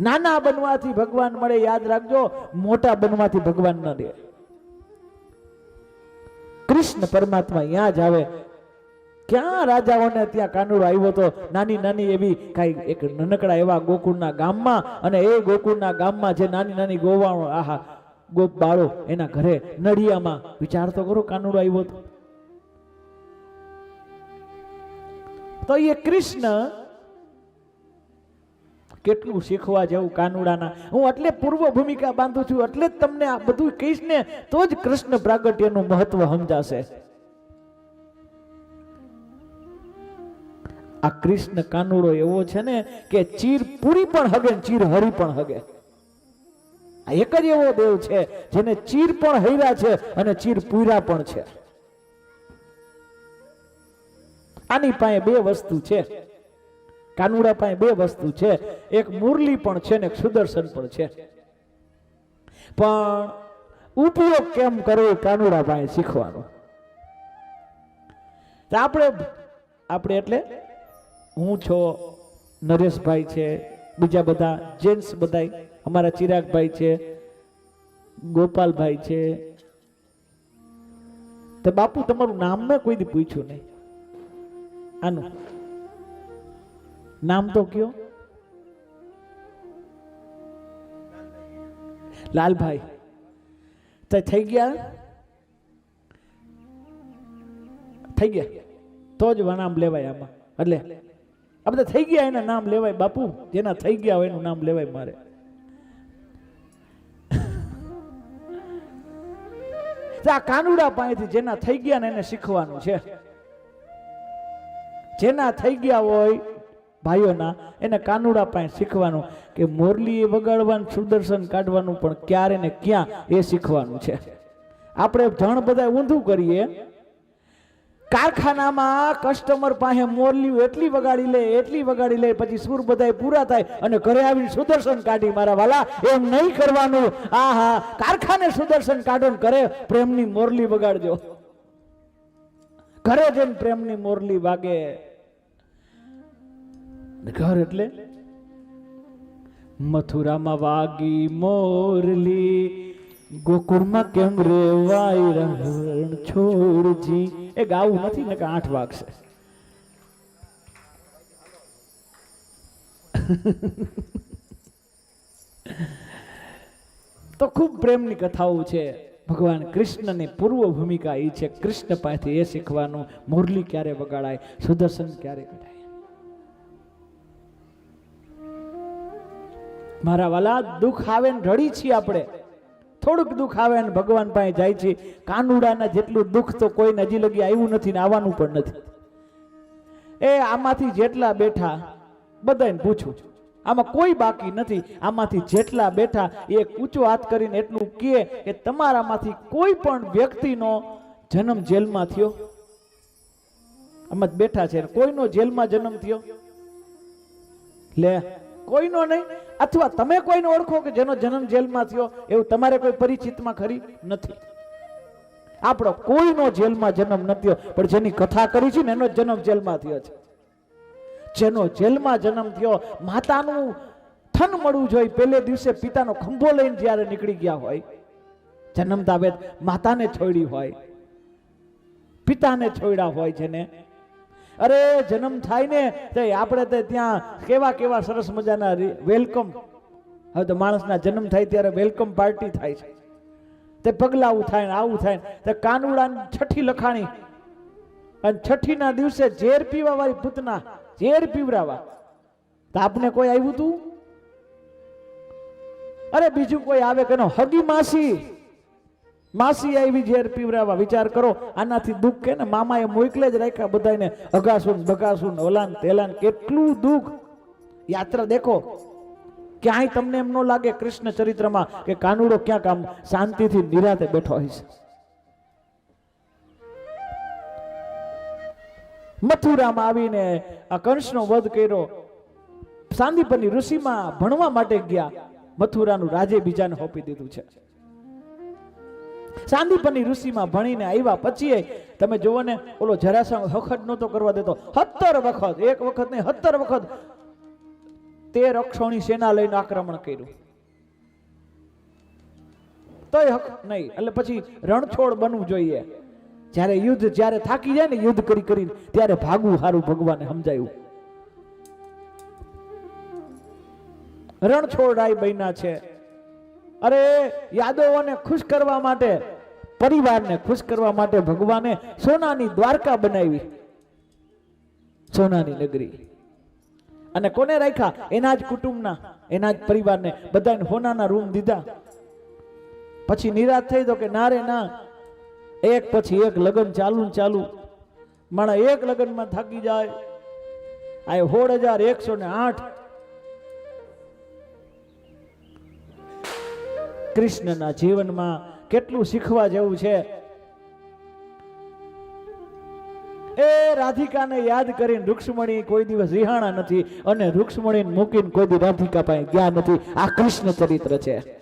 નાના બનવાથી ભગવાન મળે, યાદ રાખજો, મોટા બનવાથી ભગવાન ન દે કૃષ્ણ પરમાત્મા ત્યાં જ આવે. ક્યાં રાજાઓને ત્યાં કાનુડો આવ્યો હતો નાની નાની એવી કઈ એક નનકડા એવા ગોકુળના ગામમાં અને એ ગોકુળના ગામમાં જે નાની નાની ગોવાણો આહા, ગોપ બાળો એના ઘરે નડિયામાં વિચાર તો કરો કાનુડો આવ્યો તો. તો એ કૃષ્ણ કેટલું શીખવા જેવું કાનુડાના. હું એટલે પૂર્વ ભૂમિકા બાંધું છું, એટલે જ તમને આ બધું કહીશ ને, તો જ કૃષ્ણ પ્રાગટ્યનું મહત્વ સમજાશે. આ કૃષ્ણ કાનુડો એવો છે ને કે ચીર પૂરી પણ હગે ચીર હરી પણ હગે. આ એક જ એવો દેવ છે જેને ચીર પણ હૈરા છે અને ચીર પૂરા પણ છે. આની પાસે બે વસ્તુ છે. કાનુડા પાસે બે વસ્તુ છે. એક મુરલી પણ છે ને એક સુદર્શન પણ છે. પણ ઉપયોગ કેમ કરવો કાનુડા પાસે શીખવાનો? આપણે આપણે એટલે હું છો, નરેશભાઈ છે, બીજા બધા જેન્ટ્સ બધા અમારા ચિરાગભાઈ છે, ગોપાલભાઈ છે. તો બાપુ તમારું નામ મેં કોઈ દી પૂછ્યું નહીં. આનું. નામ તો કયો? લાલભાઈ. તો થઈ ગયા? થઈ ગયા. તો જ નામ લેવાય આમાં. એટલે આ બધા થઈ ગયા એના નામ લેવાય બાપુ. જેના થઈ ગયા હોય એનું નામ લેવાય મારે. આ કાનુડા પાસેથી જેના થઈ ગયા ને એને શીખવાનું છે. જેના થઈ ગયા હોય ભાઈઓના, એને કાનુડા પાસે શીખવાનું કે મોરલી વગાડવાનું, સુદર્શન કાઢવાનું, પણ ક્યારે ને ક્યાં એ શીખવાનું છે. આપણે જણ બધા ઊંધું કરીએ. કારખાનામાં કસ્ટમર પાસે મોરલી એટલી વગાડી લે, એટલી વગાડી લે, પછી સુર બધા પૂરા થાય અને ઘરે આવીને સુદર્શન કાઢી મારા વાલા, એમ નહીં કરવાનું. આ હા કારખાને સુદર્શન કાઢો ને ઘરે પ્રેમની મોરલી વગાડજો. ઘરે જઈને પ્રેમની મોરલી વાગે. ઘર એટલે મથુરામાં વાગી મોરલી. ગોકુળમાં કેમ રે વાય રણ છોડજી? એ ગાવું નથી ને કે આઠ વાગશે તો ખૂબ પ્રેમની કથાઓ છે. ભગવાન કૃષ્ણની પૂર્વ ભૂમિકા એ છે. કૃષ્ણ પાસેથી એ શીખવાનું. મુરલી ક્યારે વગાડાય? સુદર્શન ક્યારે કઢાય? મારા વાલા, દુઃખ આવે ને રડી છીએ આપણે. થોડુંક દુઃખ આવે ને ભગવાન પાસે જાય છે કાનુડાના જેટલું દુઃખ તો કોઈ નજી લગી આવ્યું નથી ને આવવાનું પણ નથી. એ આમાંથી જેટલા બેઠા બધાને પૂછું. આમાં કોઈ બાકી નથી. આમાંથી જેટલા બેઠા, એ ઊંચો હાથ કરીને એટલું કહે કે તમારામાંથી કોઈ પણ વ્યક્તિનો જન્મ જેલમાં થયો. આમાં બેઠા છે. કોઈનો જેલમાં જન્મ થયો? લે, કોઈનો નહીં. અથવા તમે કોઈને ઓળખો કે જેનો જન્મ જેલમાં થયો, એવું તમારે કોઈ પરિચિતમાં ખરી નથી. આપણો કોઈનો જેલમાં જન્મ નથી પણ જેની કથા કરી છે ને, એનો જન્મ જેલમાં થયો છે. જેનો જેલમાં જન્મ થયો, માતાનું થન મળવું જોઈએ. પહેલે દિવસે પિતાનો ખંભો લઈને જ્યારે નીકળી ગયા હોય જન્મતા વેદ માતાને છોડી હોય, પિતાને છોડ્યા હોય જેને અરે, જન્મ થાય ને તો આપણે તો ત્યાં કેવા કેવા સરસ મજાના વેલકમ હવે તો માણસના જન્મ થાય ત્યારે વેલકમ પાર્ટી થાય છે. તે પગલા આવું થાય ને, આવું થાય તે કાનુડા છઠ્ઠી લખાણી. અને છઠ્ઠી ના દિવસે ઝેર પીવા વાળી પૂતના ઝેર પીવરાવા તો આપને કોઈ આવ્યું તું? અરે, બીજું કોઈ આવે કે હગી માસી. માસી આવી ઝેર પીવરાવા, વિચાર કરો, આનાથી દુઃખ કે ને? મામાએ મોકલે જ રાખ્યા બધાને અગાસુન, બગાસુન, ઓલાન, તેલાન, કેટલું દુઃખ. યાત્રા દેખો, ક્યાંય તમને એમ ન લાગે કૃષ્ણ ચરિત્રમાં કે કાનુડો ક્યાંક આમ શાંતિથી નિરાતે બેઠો હોય મથુરામાં આવીને આ કંસનો વધ કર્યો. સાંદીપની ઋષિમાં ભણવા માટે ગયા. મથુરાનું રાજે બીજાને સોંપી દીધું છે. સાંદીપની ઋષિમાં ભણીને આવ્યા પછી તમે જુઓ ને, ઓલો જરાસંઘ હખડ નહોતો કરવા દેતો. સત્તર વખત, એક વખત નહીં, સત્તર વખત તે રક્ષણી સેના લઈને આક્રમણ કર્યું. તોય હક નહીં, એટલે પછી રણછોડ બનવું જોઈએ. જ્યારે યુદ્ધ જ્યારે થાકી જાય ને, યુદ્ધ કરી કરીને, ત્યારે ભાગવું સારું ભગવાને સમજાયું. રણછોડ આઈ બન્યા છે. અરે, યાદવોને ખુશ કરવા માટે, પરિવારને ખુશ કરવા માટે ભગવાને સોનાની દ્વારકા બનાવી. સોનાની નગરી અને કોને રાખ્યા? એના જ કુટુંબના, એના જ પરિવારને. બધાને હોનાના રૂમ દીધા. પછી નિરાશ થઈ તો કે, ના રે, ના. એક પછી એક લગ્ન ચાલુ ને ચાલુ. માણા એક લગ્નમાં થાકી જાય. આ હોળ હજાર, એકસો ને આઠ કૃષ્ણના જીવનમાં કેટલું શીખવા જેવું છે? એ રાધિકાને યાદ કરીને રૂક્ષ્મણી કોઈ દિવસ રિહાણા નથી અને રૂક્ષ્મણીને મૂકીને કોઈ દી રાધિકા પાસે ગયા નથી. આ કૃષ્ણ ચરિત્ર છે.